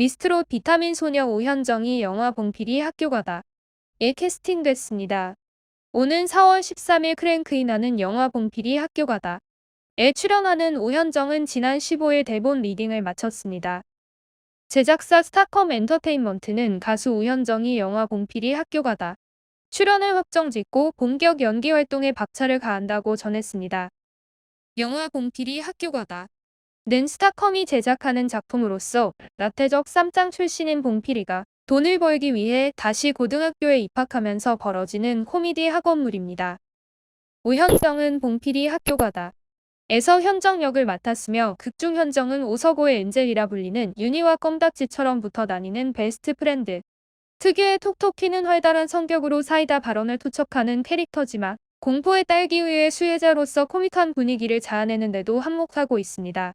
미스트롯 비타민 소녀 오현정이 영화 봉필이 학교가다. 에 캐스팅됐습니다. 오는 4월 13일 크랭크인하는 영화 봉필이 학교가다. 에 출연하는 오현정은 지난 15일 대본 리딩을 마쳤습니다. 제작사 스타컴 엔터테인먼트는 가수 오현정이 영화 봉필이 학교가다. 출연을 확정짓고 본격 연기 활동에 박차를 가한다고 전했습니다. 영화 봉필이 학교가다. 는 스타컴이 제작하는 작품으로서 나태적 쌈짱 출신인 봉필이가 돈을 벌기 위해 다시 고등학교에 입학하면서 벌어지는 코미디 학원물입니다. 오현정은 봉필이 학교가다. 에서 현정 역을 맡았으며 극중 현정은 오서고의 엔젤이라 불리는 윤희와 껌딱지처럼 붙어 다니는 베스트 프렌드. 특유의 톡톡 튀는 활달한 성격으로 사이다 발언을 투척하는 캐릭터지만 공포의 딸기 위의 수혜자로서 코믹한 분위기를 자아내는 데도 한몫하고 있습니다.